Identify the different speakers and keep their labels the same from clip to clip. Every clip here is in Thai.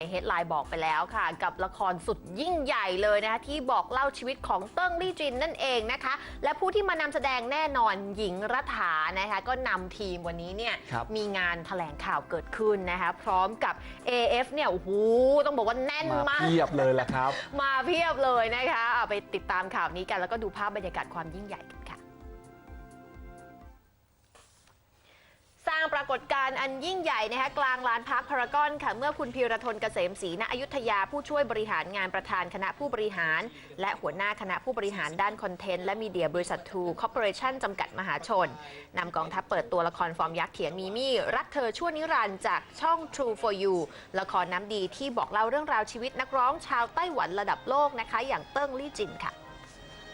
Speaker 1: เฮดไลน์บอกไปแล้วค่ะ กับละครสุดยิ่งใหญ่เลยนะคะที่บอกเล่าชีวิตของเติ้งลี่จินนั่นเองนะคะ และผู้ที่มานำแสดงแน่นอนหญิงรัฐานะคะก็นำทีมวันนี้เนี่ย
Speaker 2: ครับ
Speaker 1: มีงานแถลงข่าวเกิดขึ้นนะคะพร้อมกับ AF เนี่ยโอ้โหต้องบอกว่าแน่น
Speaker 2: มามา
Speaker 1: ก
Speaker 2: เพียบเลยแหละครับ
Speaker 1: มาเพียบเลยนะคะเอาไปติดตามข่าวนี้กันแล้วก็ดูภาพบรรยากาศความยิ่งใหญ่กัน ปรากฏการณ์อันยิ่งใหญ่นะคะกลางลานพักพารากอนค่ะ เมื่อคุณพีรทนเกษมศรีณอยุธยาผู้ช่วยบริหารงานประธานคณะผู้บริหาร และหัวหน้าคณะผู้บริหารด้านคอนเทนต์และมีเดียบริษัททูคอร์ปอเรชั่นจำกัดมหาชนนำกองทัพเปิดตัวละครฟอร์มยักษ์เถียนมีมี่ รักเธอชั่วนิรันดร์จากช่อง True for You ละครน้ำดีที่บอกเล่าเรื่องราวชีวิตนักร้องชาวไต้หวันระดับโลกนะคะ อย่างเติ้งลี่จินค่ะ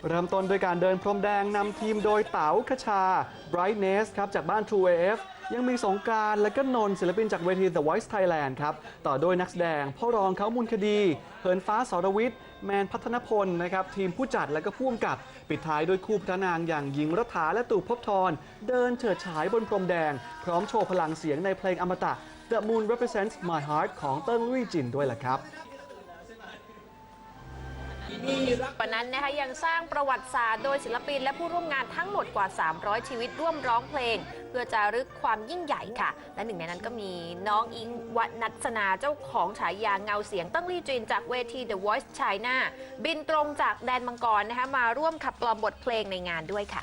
Speaker 2: เริ่มต้นด้วยการเดินพรมแดงนำทีมโดยเต๋าคชา Brightness ครับจากบ้าน True AF ยังมีสงการและก็นนศิลปินจากเวที The Voice Thailand ครับ ต่อด้วยนักแสดง พ่อรองเขามูลคดีเหินฟ้าสรวิทย์ แมนพัฒนพลนะครับทีมผู้จัดและก็ผู้กำกับ ปิดท้ายด้วยคู่พระนางอย่างหญิงรัฐาและตู่ภพบทรเดินเฉิดฉายบนพรมแดง พร้อมโชว์พลังเสียงในเพลงอมตะ The Moon Represents My Heart ของเติ้งลี่จินด้วยล่ะครับ
Speaker 1: ปะนั้นนะคะยังสร้างประวัติศาสตร์โดยศิลปินและผู้ร่วมงานทั้งหมดกว่า 300 ชีวิตร่วมร้องเพลง เพื่อจารึกความยิ่งใหญ่ค่ะ และหนึ่งในนั้นก็มีน้องอิงวันัสนาเจ้าของฉายาเงาเสียงตั้งลี่จินจากเวที The Voice China บินตรงจากแดนมังกรนะคะมาร่วมขับกล่อมบทเพลงในงานด้วยค่ะ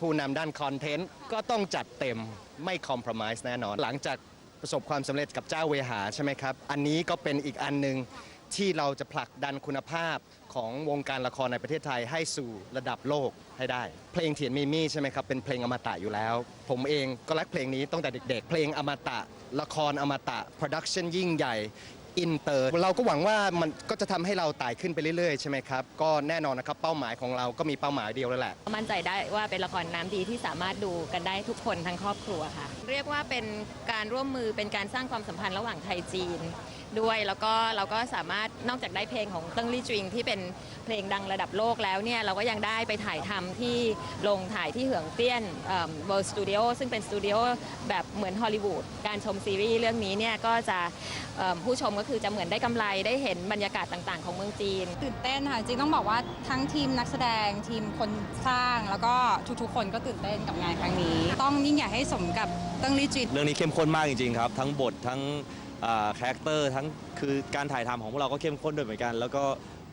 Speaker 3: ผู้นำด้านคอนเทนต์ก็ต้องจัดเต็มไม่คอม p r o m i s e แน่นอน หลังจากประสบความสำเร็จกับเจ้าเวหาใช่ไหมครับ อันนี้ก็เป็นอีกอันหนึ่งที่เราจะผลักดันคุณภาพของวงการละครในประเทศไทยให้สู่ระดับโลกให้ได้ เพลงเถียนมีมี่ใช่ไหมครับเป็นเพลงอมตะอยู่แล้ว ผมเองก็รักเพลงนี้ตั้งแต่เด็ก ๆ เพลงอมตะ ละครอมตะโปรดักชันยิ่งใหญ่ อินเตอร์ เราก็หวังว่ามันก็จะทำให้เราไต่ขึ้นไปเรื่อยๆ ใช่ไหมครับ ก็แน่นอนนะครับเป้าหมายของเราก็มีเป้าหมายเดียวแล้วแหละ
Speaker 4: มั่นใจได้ว่าเป็นละครน้ำดีที่สามารถดูกันได้ทุกคนทั้งครอบครัวค่ะ เรียกว่าเป็นการร่วมมือเป็นการสร้างความสัมพันธ์ระหว่างไทยจีน ด้วย แล้วก็เราก็สามารถนอกจากได้เพลงของเติ้งลี่จวิงที่เป็นเพลงดังระดับโลกแล้วเนี่ยเราก็ยังได้ไปถ่ายทำที่โรงถ่ายที่เหืองเตี้ยนเวิร์สตูดิโอซึ่งเป็นสตูดิโอแบบเหมือนฮอลลีวูดการชมซีรีส์เรื่องนี้เนี่ยก็จะเอิ่มผู้ชมก็คือจะเหมือนได้กำไรได้เห็นบรรยากาศต่างๆ ของเมืองจีน
Speaker 5: ตื่นเต้นค่ะ จริงต้องบอกว่าทั้งทีมนักแสดงทีมคนสร้างแล้วก็ทุกๆ คนก็ตื่นเต้นกับงานครั้งนี้ ต้องยิ่งใหญ่ให้สมกับเตั้งลิจิต
Speaker 6: เรื่องนี้เข้มข้นมากจริงๆครับ ทั้งบททั้ง คาแรคเตอร์ทั้งคือการถ่ายทำของพวกเราก็เข้มข้นด้วยเหมือนกัน แล้วก็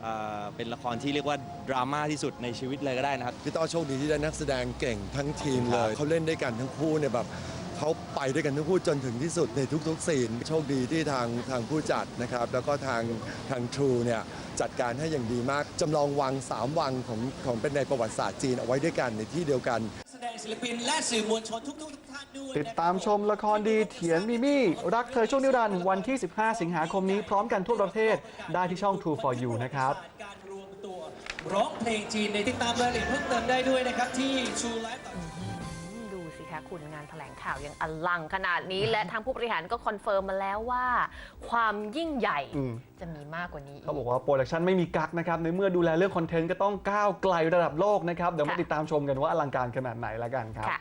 Speaker 6: อ่าเป็นละครที่เรียกว่าดราม่าที่สุดในชีวิตเลยก็ได้นะครับ
Speaker 7: พี่ต้อโชคดีที่ได้นักแสดงเก่งทั้งทีมเลย เขาเล่นด้วยกันทั้งคู่เนี่ยแบบเขาไปด้วยกันทั้งคู่จนถึงที่สุดในทุกๆซีนโชคดีที่ทางทางผู้จัดนะครับ แล้วก็ทางทาง True เนี่ยจัดการให้อย่างดีมากจำลองวัง3วังของของเป็นในประวัติศาสตร์จีนเอาไว้ด้วยกันในที่เดียวกัน
Speaker 8: แสดง ศิลปินและสื่อมวลชนทุกๆท่านด้วย
Speaker 2: ติดตามชมละครดีเถียนมีมี่ รักเธอช่วงนิรันดร์วันที่ 15 สิงหาคมนี้พร้อมกันทั่วประเทศได้ที่ช่อง True for You นะครับ
Speaker 8: การรวมตัวร้องเพลงจีนในติดตามรายละเอียดเพิ่มเติมได้ด้วยนะครับที่ True Life
Speaker 1: ดูสิ คะคุณงานแถลงข่าวยังอลังขนาดนี้ และทางผู้บริหารก็คอนเฟิร์มมาแล้วว่า ความยิ่งใหญ่
Speaker 2: อืม
Speaker 1: จะมีมากกว่านี้อี
Speaker 2: เขาบอกว่าโปรดักชันไม่มีกักนะครับ ในเมื่อดูแลเรื่องคอนเทนต์ก็ต้องก้าวไกลระดับโลกนะครับ เดี๋ยวมา
Speaker 1: ค่ะ
Speaker 2: ติดตามชมกันว่าอลังการขนาดไหนละกันครับ
Speaker 1: ค่ะ